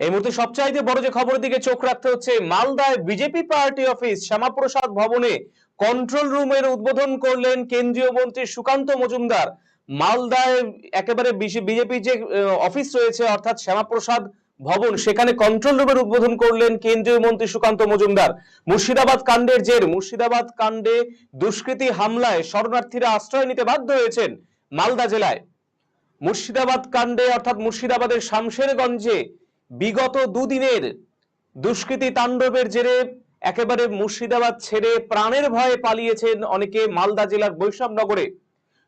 এই মুহূর্তে সবচাইতে বড় যে খবরের দিকে চোখ রাখতে হচ্ছে মালদায় বিজেপি পার্টি অফিস শ্যামাপ্রসাদ ভবনে কন্ট্রোল রুমের উদ্বোধন করলেন কেন্দ্রীয় মন্ত্রী সুকান্ত মজুমদার। মালদায় একেবারে বিজেপি যে অফিস রয়েছে, অর্থাৎ শ্যামাপ্রসাদ ভবন, সেখানে কন্ট্রোল রুমের উদ্বোধন করলেন কেন্দ্রীয় মন্ত্রী সুকান্ত মজুমদার। মুর্শিদাবাদ কাণ্ডের জের, মুর্শিদাবাদ কাণ্ডে দুষ্কৃতী হামলায় শরণার্থীরা আশ্রয় নিতে বাধ্য হয়েছেন মালদা জেলায়। মুর্শিদাবাদ কাণ্ডে, অর্থাৎ মুর্শিদাবাদের শামশেরগঞ্জে বিগত দুদিনের দুষ্কৃতী তাণ্ডবের জেরে একেবারে মুর্শিদাবাদ ছেড়ে প্রাণের ভয়ে পালিয়েছেন অনেকে মালদা জেলার বৈষ্ণবনগরে।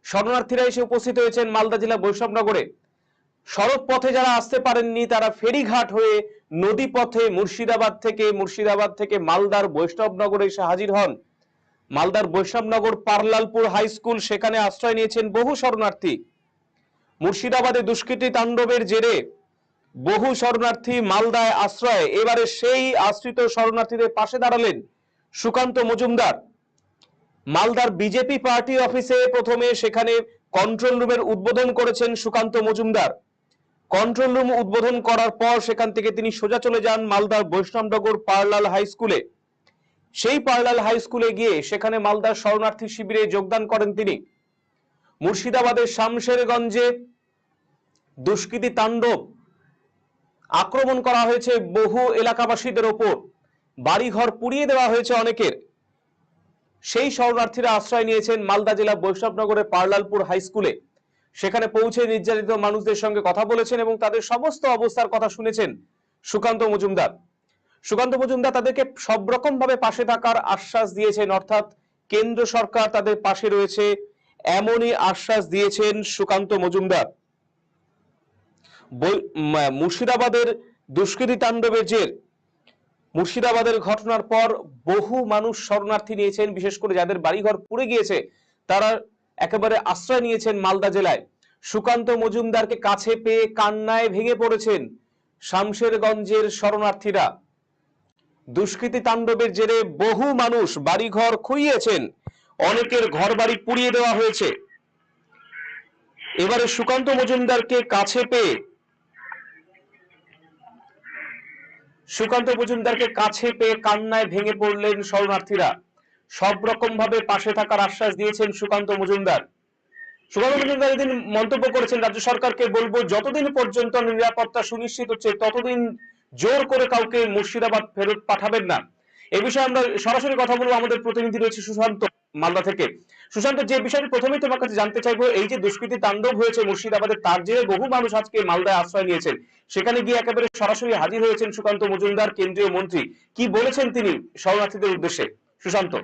শরণার্থীরা এসে উপস্থিত হয়েছেন মালদা জেলার বৈষ্ণবনগরে। সড়ক পথে যারা আসতে পারেননি, তারা ফেরিঘাট হয়ে নদী পথে মুর্শিদাবাদ থেকে মুর্শিদাবাদ থেকে মালদার বৈষ্ণবনগরে এসে হাজির হন। মালদার বৈষ্ণবনগর পারলালপুর হাই স্কুল সেখানে আশ্রয় নিয়েছেন বহু শরণার্থী। মুর্শিদাবাদে দুষ্কৃতী তাণ্ডবের জেরে বহু শরণার্থী মালদায় আশ্রয়। এবারে সেই আশ্রিত শরণার্থীদের পাশে দাঁড়ালেন সুকান্ত মজুমদার। মালদার বিজেপি পার্টি অফিসে প্রথমে সেখানে কন্ট্রোল রুমের উদ্বোধন করেছেন সুকান্ত মজুমদার। কন্ট্রোল রুম উদ্বোধন করার পর সেখান থেকে তিনি সোজা চলে যান মালদার বৈষ্ণবনগর পার্লাল হাই স্কুলে। সেই পার্লাল হাই স্কুলে গিয়ে সেখানে মালদার শরণার্থী শিবিরে যোগদান করেন তিনি। মুর্শিদাবাদের শামশেরগঞ্জে দুষ্কৃতী তাণ্ডব আক্রমণ করা হয়েছে বহু এলাকাবাসীদের ওপর। বাড়িঘর পুড়িয়ে দেওয়া হয়েছে অনেকের। সেই শরণার্থীরা আশ্রয় নিয়েছেন মালদা জেলা বৈষ্ণবনগরের পার্লালপুর হাই স্কুলে। সেখানে পৌঁছে নির্যাতিত মানুষদের সঙ্গে কথা বলেছেন এবং তাদের সমস্ত অবস্থার কথা শুনেছেন সুকান্ত মজুমদার। সুকান্ত মজুমদার তাদেরকে সব রকম ভাবে পাশে থাকার আশ্বাস দিয়েছেন, অর্থাৎ কেন্দ্র সরকার তাদের পাশে রয়েছে, এমনই আশ্বাস দিয়েছেন সুকান্ত মজুমদার। মুর্শিদাবাদের দুষ্কৃতী তাণ্ডবের জের। মুর্শিদাবাদের ঘটনার পর বহু মানুষ শরণার্থী নিয়েছেন, বিশেষ করে যাদের বাড়িঘর পুড়ে গিয়েছে, তারা একেবারে আশ্রয় নিয়েছেন মালদা জেলায়। সুকান্ত মজুমদারকে কাছে পেয়ে কান্নায় ভেঙে পড়েছেন শামশেরগঞ্জের শরণার্থীরা। দুষ্কৃতী তাণ্ডবের জেরে বহু মানুষ বাড়িঘর খুইয়েছেন অনেকের ঘর বাড়ি পুড়িয়ে দেওয়া হয়েছে। এবারে সুকান্ত মজুমদারকে কাছে পেয়ে সুকান্ত মজুমদারকে কাছে পেয়ে কান্নায় ভেঙে পড়লেন শরণার্থীরা। সব রকম ভাবে পাশে থাকার আশ্বাস দিয়েছেন সুকান্ত মজুমদার। সুকান্ত মজুমদার এদিন মন্তব্য করেছেন, রাজ্য সরকারকে বলব, যতদিন পর্যন্ত নিরাপত্তা সুনিশ্চিত হচ্ছে, ততদিন জোর করে কাউকে মুর্শিদাবাদ ফেরত পাঠাবেন না। এ বিষয়ে আমরা সরাসরি কথা বলব, আমাদের প্রতিনিধি রয়েছে সুশান্ত। মালদা থেকে। সুশান্ত, যে বিষয়টি প্রথমেই তোমার কাছে জানতে চাইব, এই যে দুষ্কৃতি তাণ্ডব হয়েছে মুর্শিদাবাদে তার জেরে বহু মানুষ আজকে মালদায় আশ্রয় নিয়েছেন। সেখানে গিয়ে একেবারে সরাসরি হাজির হয়েছেন সুকান্ত মজুমদার, কেন্দ্রীয় মন্ত্রী। কি বলেছেন তিনি শরণার্থীদের উদ্দেশ্যে? সুশান্ত।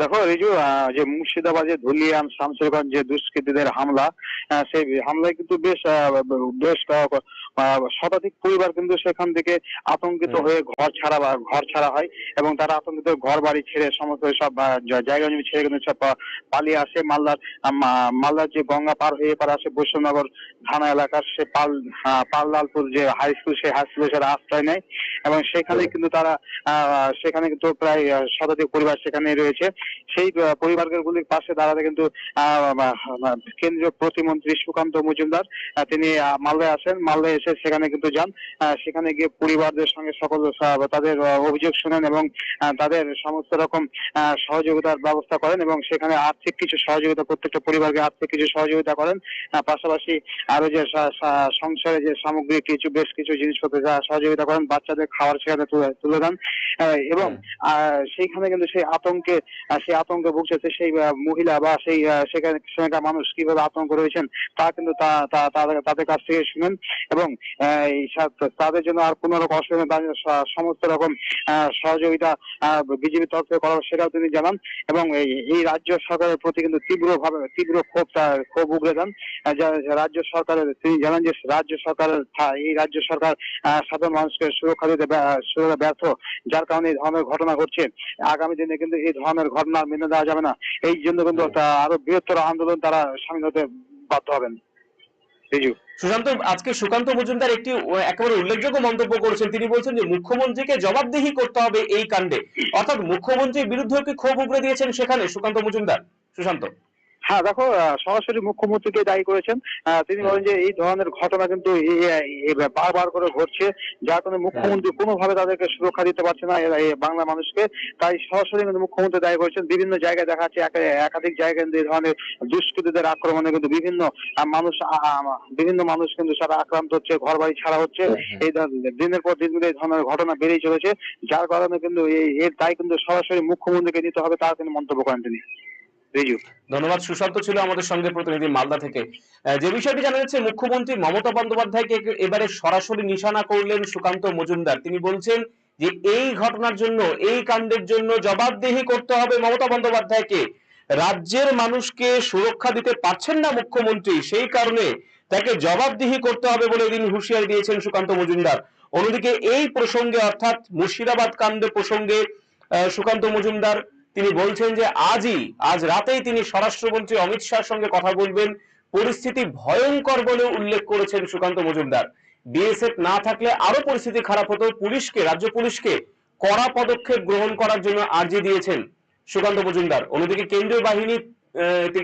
দেখো রিজু যে মুর্শিদাবাদে ধুলিয়ান শামসেরগঞ্জ যে দুষ্কৃতীদের হামলা সেই হামলায় কিন্তু বেশ বেশ শতাধিক পরিবার কিন্তু সেখান থেকে আতঙ্কিত হয়ে ঘর ছাড়া ঘর ছাড়া হয় এবং তারা আতঙ্কিত ঘর বাড়ি ছেড়ে সমস্ত সব জায়গা জমি ছেড়ে কিন্তু সব পালিয়ে আসে। মালদার মালদার যে গঙ্গা পার হয়ে পার আসে বৈষ্ণবনগর থানা এলাকার সে পাল পাললালপুর যে হাই স্কুল সেই হাই স্কুলে সেটা আশ্রয় নেয় এবং সেখানে কিন্তু তারা সেখানে কিন্তু প্রায় শতাধিক পরিবার সেখানে রয়েছে। সেই পরিবারগুলির পাশে দাঁড়াতে কিন্তু কেন্দ্রীয় প্রতিমন্ত্রী সুকান্ত মজুমদার তিনি মালদায় আসেন। মালদায় এসে সেখানে কিন্তু যান। সেখানে গিয়ে পরিবারদের সঙ্গে সকল তাদের অভিযোগ শুনেন এবং তাদের সমস্ত রকম সহযোগিতার ব্যবস্থা করেন এবং সেখানে আর্থিক কিছু সহযোগিতা প্রত্যেকটা পরিবারকে আর্থিক কিছু সহযোগিতা করেন। পাশাপাশি আরও যে সংসারে যে সামগ্রী কিছু বেশ কিছু জিনিসপত্র যা সহযোগিতা করেন বাচ্চাদের খাওয়ার সেখানে তুলে- তুলে দেন। আহ, এবং আহ, সেইখানে কিন্তু সেই আতঙ্কে সেই আতঙ্কে ভুগছে সেই মহিলা বা সেই সেখানে, সেখানকার মানুষ কীভাবে আতঙ্ক রয়েছেন, তা কিন্তু তাদের কাছ থেকে শুনেন। এবং সা- তাদের জন্য আর কোনো রকম অসুবিধা স- সমস্ত রকম সহযোগিতা বিজেপির তরফ থেকে করা সেটাও তিনি জানান। এবং এই রাজ্য সরকারের প্রতি কিন্তু তীব্রভাবে, তীব্র ক্ষোভ ক্ষোভ উগরে দেন। রাজ্য সরকারের, তিনি জানান যে রাজ্য সরকারের এই রাজ্য সরকার সাধারণ মানুষকে সুরক্ষা দিতে ব্যর্থ, যার কারণে এই ধরনের ঘটনা ঘটছে। আগামী দিনে কিন্তু এই ধরনের ঘটনা মেনে দেওয়া যাবে না। এই জন্য কিন্তু একটা আরও বৃহত্তর আন্দোলন তারা সামিল হতে বাধ্য হবেন। সুশান্ত আজকে সুকান্ত মজুমদার একটি একেবারে উল্লেখযোগ্য মন্তব্য করেছেন। তিনি বলছেন যে মুখ্যমন্ত্রীকে জবাবদিহি করতে হবে এই কাণ্ডে। অর্থাৎ মুখ্যমন্ত্রীর বিরুদ্ধে কি ক্ষোভ উগরে দিয়েছেন সেখানে সুকান্ত মজুমদার? সুশান্ত। হ্যাঁ দেখো সরাসরি মুখ্যমন্ত্রীকে দায়ী করেছেন। তিনি বলেন যে এই ধরনের ঘটনা কিন্তু এই- এই- এই বারবার করে ঘটছে যার কারণে মুখ্যমন্ত্রী কোনোভাবে তাদেরকে সুরক্ষা দিতে পারছে না বাংলা মানুষকে। তাই সরাসরি কিন্তু মুখ্যমন্ত্রী দায়ী করেছেন। বিভিন্ন জায়গায় দেখা যাচ্ছে একাধিক জায়গায় কিন্তু এই ধরনের দুষ্কৃতীদের আক্রমণে কিন্তু বিভিন্ন মানুষ বিভিন্ন মানুষ কিন্তু সারা আক্রান্ত হচ্ছে ঘর বাড়ি ছাড়া হচ্ছে। এই ধর- দিনের পর দিন কিন্তু এই ধরনের ঘটনা বেড়েই চলেছে। যার কারণে কিন্তু এই এর দায় কিন্তু সরাসরি মুখ্যমন্ত্রীকে নিতে হবে তার কিন্তু মন্তব্য করেন তিনি। ধন্যবাদ। সুশান্ত ছিল আমাদের সঙ্গে প্রতিনিধি মালদা থেকে। যে বিষয়টি জানা যাচ্ছে মুখ্যমন্ত্রী মমতা বন্দ্যোপাধ্যায়কে এবারে সরাসরি নিশানা করলেন সুকান্ত মজুমদার। তিনি বলছেন যে এই ঘটনার জন্য, এই কাণ্ডের জন্য জবাবদিহি করতে হবে মমতা বন্দ্যোপাধ্যায়কে। রাজ্যের মানুষকে সুরক্ষা দিতে পারছেন না মুখ্যমন্ত্রী, সেই কারণে তাকে জবাবদিহি করতে হবে বলে এদিন হুঁশিয়ারি দিয়েছেন সুকান্ত মজুমদার। অন্যদিকে এই প্রসঙ্গে, অর্থাৎ মুর্শিদাবাদ কাণ্ডের প্রসঙ্গে সুকান্ত মজুমদার তিনি বলছেন যে আজই, আজ রাতেই তিনি স্বরাষ্ট্রমন্ত্রী অমিত শাহর সঙ্গে কথা বলবেন। পরিস্থিতি ভয়ঙ্কর বলে উল্লেখ করেছেন সুকান্ত মজুমদার। বিএসএফ না থাকলে আরও পরিস্থিতি খারাপ হতো। পুলিশকে, রাজ্য পুলিশকে কড়া পদক্ষেপ গ্রহণ করার জন্য আর্জি দিয়েছেন সুকান্ত মজুমদার। অন্যদিকে কেন্দ্রীয় বাহিনী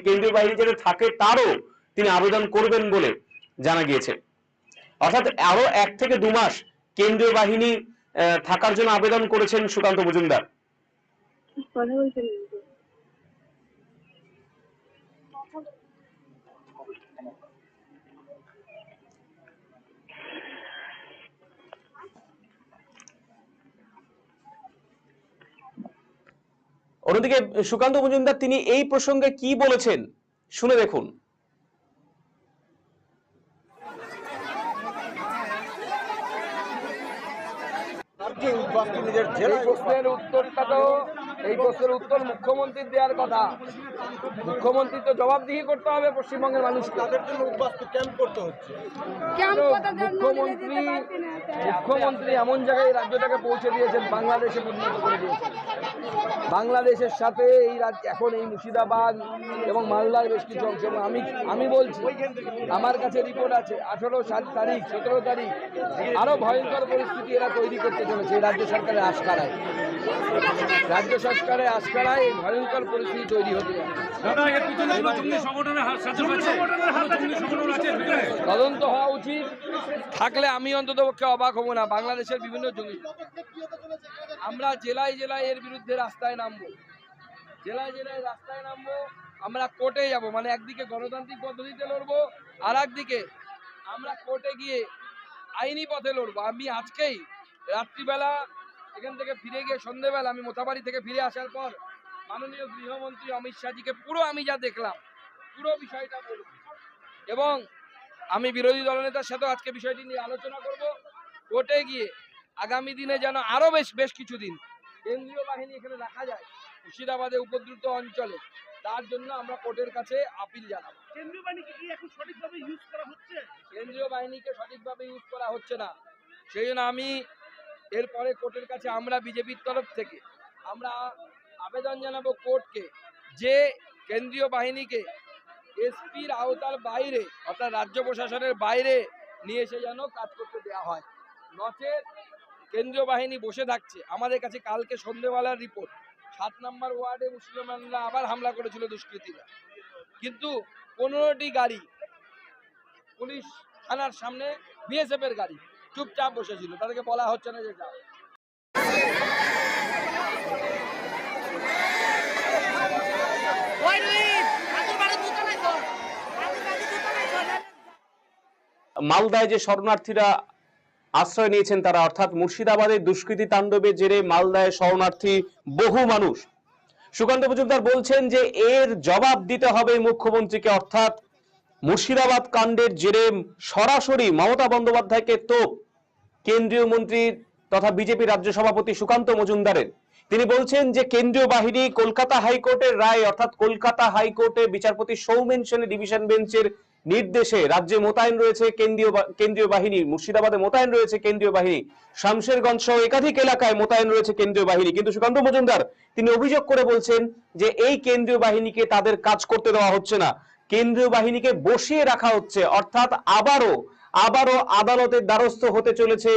কেন্দ্রীয় বাহিনী যাতে থাকে তারও তিনি আবেদন করবেন বলে জানা গিয়েছে। অর্থাৎ আরও এক থেকে দু মাস কেন্দ্রীয় বাহিনী থাকার জন্য আবেদন করেছেন সুকান্ত মজুমদার। কথা বলছেন অন্যদিকে সুকান্ত মজুমদার তিনি এই প্রসঙ্গে কি বলেছেন শুনে দেখুন। এই প্রশ্নের উত্তরটা তো এই প্রশ্নের উত্তর মুখ্যমন্ত্রীর দেওয়ার কথা। মুখ্যমন্ত্রী তো জবাবদিহি করতে হবে পশ্চিমবঙ্গের মানুষকে। তাদের জন্য ক্যাম্প করতে হচ্ছে। মুখ্যমন্ত্রী। মুখ্যমন্ত্রী এমন জায়গায় রাজ্যটাকে পৌঁছে দিয়েছেন বাংলাদেশে পরিণত করে দিয়েছেন। বাংলাদেশের সাথে এই রাজ্য এখন এই মুর্শিদাবাদ এবং মালদার বেশ কিছু অংশ। এবং আমি আমি বলছি আমার কাছে রিপোর্ট আছে আঠেরো সাত তারিখ সতেরো তারিখ আরও ভয়ঙ্কর পরিস্থিতি এরা তৈরি করতে চলেছে এই রাজ্য সরকারের আশকারায়। রাজ্য সরকারের আশকারায় এই ভয়ঙ্কর পরিস্থিতি তৈরি হতে? তদন্ত হওয়া উচিত। থাকলে আমি অন্তত পক্ষে অবাক হব না। বাংলাদেশের বিভিন্ন জমি। আমরা জেলায় জেলায় এর বিরুদ্ধে রাস্তায় নামবো। জেলায় জেলায় রাস্তায় নামবো। আমরা কোর্টে যাব। মানে একদিকে গণতান্ত্রিক পদ্ধতিতে লড়বো আর একদিকে আমরা কোর্টে গিয়ে আইনি পথে লড়বো। আমি আজকেই রাত্রিবেলা এখান থেকে ফিরে গিয়ে সন্ধেবেলা আমি মোথাবাড়ি থেকে ফিরে আসার পর মাননীয় গৃহমন্ত্রী অমিত শাহজিকে পুরো আমি যা দেখলাম পুরো বিষয়টা বলব এবং আমি বিরোধী দলনেতার সাথে আজকে বিষয়টি নিয়ে আলোচনা করব। কোর্টে গিয়ে আগামী দিনে যেন আরও বেশ বেশ কিছুদিন কেন্দ্রীয় বাহিনী এখানে রাখা যায় মুর্শিদাবাদে উপদ্রুত অঞ্চলে তার জন্য আমরা কোর্টের কাছে আপিল জানাব। কেন্দ্রীয় বাহিনীকে কি এখন সঠিকভাবে ইউজ করা হচ্ছে? কেন্দ্রীয় বাহিনীকে সঠিকভাবে ইউজ করা হচ্ছে না। সেই জন্য আমি এরপরে কোর্টের কাছে আমরা বিজেপির তরফ থেকে, আমরা আবেদন জানাব কোর্টকে যে কেন্দ্রীয় বাহিনীকে এসপির আওতার বাইরে, অর্থাৎ রাজ্য প্রশাসনের বাইরে নিয়ে এসে যেন কাজ করতে দেওয়া হয়। নচেত কেন্দ্রীয় বাহিনী বসে থাকছে। আমাদের কাছে কালকে সন্ধেবেলার রিপোর্ট। সাত নম্বর ওয়ার্ডে মুসলমানরা আবার হামলা করেছিল দুষ্কৃতীরা। কিন্তু পনেরোটি গাড়ি পুলিশ থানার সামনে বিএসএফ এর গাড়ি চুপচাপ বসেছিল, তাদেরকে বলা হচ্ছে না যে যাও। মালদায় যে শরণার্থীরা আশ্রয় নিয়েছেন তারা, অর্থাৎ মুর্শিদাবাদের দুষ্কৃতী তাণ্ডবের জেরে মালদায় শরণার্থী বহু মানুষ। সুকান্ত মজুমদার বলছেন যে এর জবাব দিতে হবে মুখ্যমন্ত্রীকে, অর্থাৎ মুর্শিদাবাদ কাণ্ডের জেরে সরাসরি মমতা বন্দ্যোপাধ্যায়কে তো কেন্দ্রীয় মন্ত্রী তথা বিজেপি রাজ্য সভাপতি সুকান্ত মজুমদারের। তিনি বলছেন যে কেন্দ্রীয় বাহিনী কলকাতা হাইকোর্টের রায় অর্থাৎ কলকাতা হাইকোর্টে বিচারপতি সৌমেন সেনের ডিভিশন বেঞ্চের নির্দেশে রাজ্যে মোতায়েন রয়েছে কেন্দ্রীয় কেন্দ্রীয় বাহিনী, মুর্শিদাবাদে মোতায়েন রয়েছে কেন্দ্রীয় বাহিনী। শামশেরগঞ্জ সহ একাধিক এলাকায় মোতায়েন রয়েছে কেন্দ্রীয় বাহিনী। কিন্তু সুকান্ত মজুমদার, তিনি অভিযোগ করে বলছেন যে এই কেন্দ্রীয় বাহিনীকে তাদের কাজ করতে দেওয়া হচ্ছে না। কেন্দ্রীয় বাহিনীকে বসিয়ে রাখা হচ্ছে। অর্থাৎ আবারও আবারও আদালতের দ্বারস্থ হতে চলেছে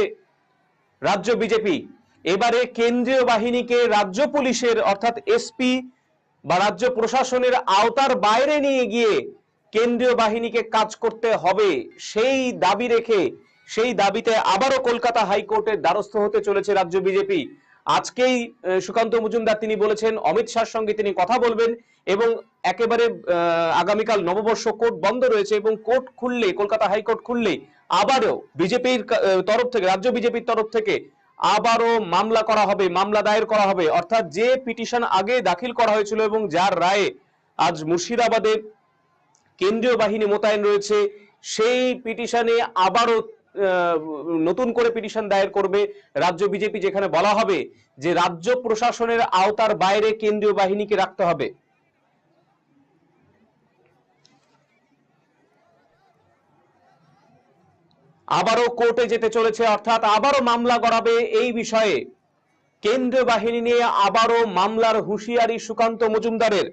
রাজ্য বিজেপি। এবারে কেন্দ্রীয় বাহিনীকে রাজ্য পুলিশের, অর্থাৎ এসপি বা রাজ্য প্রশাসনের আওতার বাইরে নিয়ে গিয়ে কেন্দ্রীয় বাহিনীকে কাজ করতে হবে, সেই দাবি রেখে, সেই দাবিতে আবারও কলকাতা হাইকোর্টের দ্বারস্থ হতে চলেছে রাজ্য বিজেপি। আজকেই সুকান্ত মজুমদার তিনি বলেছেন, অমিত শাহর সঙ্গে তিনি কথা বলবেন এবং একেবারে আগামীকাল নববর্ষ কোর্ট বন্ধ রয়েছে এবং কোর্ট খুললে, কলকাতা হাইকোর্ট খুললে আবারও বিজেপির তরফ থেকে, রাজ্য বিজেপির তরফ থেকে আবারও মামলা করা হবে, মামলা দায়ের করা হবে। অর্থাৎ যে পিটিশন আগে দাখিল করা হয়েছিল এবং যার রায়ে আজ মুর্শিদাবাদে কেন্দ্রীয় বাহিনী মোতায়েন রয়েছে, সেই পিটিশনে আবারও নতুন করে পিটিশন দায়ের করবে রাজ্য বিজেপি, যেখানে বলা হবে যে রাজ্য প্রশাসনের আওতার বাইরে কেন্দ্রীয় বাহিনীকে রাখতে হবে। আবারও কোর্টে যেতে চলেছে, অর্থাৎ আবারও মামলা গড়াবে এই বিষয়ে। কেন্দ্রীয় বাহিনী নিয়ে আবারও মামলার হুঁশিয়ারি সুকান্ত মজুমদারের।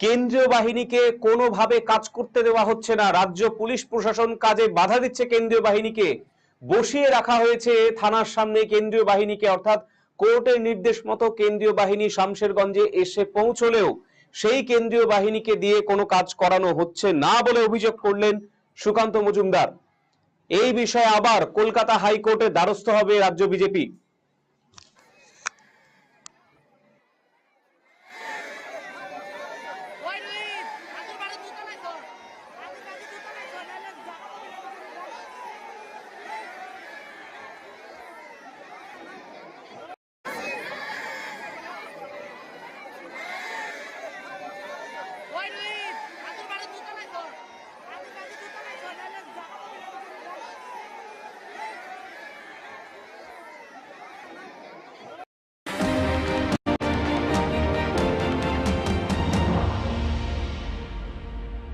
কেন্দ্রীয় বাহিনীকে কোনোভাবে কাজ করতে দেওয়া হচ্ছে না। রাজ্য পুলিশ প্রশাসন কাজে বাধা দিচ্ছে কেন্দ্রীয় বাহিনীকে। বসিয়ে রাখা হয়েছে থানার সামনে কেন্দ্রীয় বাহিনীকে। অর্থাৎ কোর্টের নির্দেশ মতো কেন্দ্রীয় বাহিনী শামশেরগঞ্জে এসে পৌঁছলেও সেই কেন্দ্রীয় বাহিনীকে দিয়ে কোনো কাজ করানো হচ্ছে না বলে অভিযোগ করলেন সুকান্ত মজুমদার। এই বিষয়ে আবার কলকাতা হাইকোর্টে দ্বারস্থ হবে রাজ্য বিজেপি।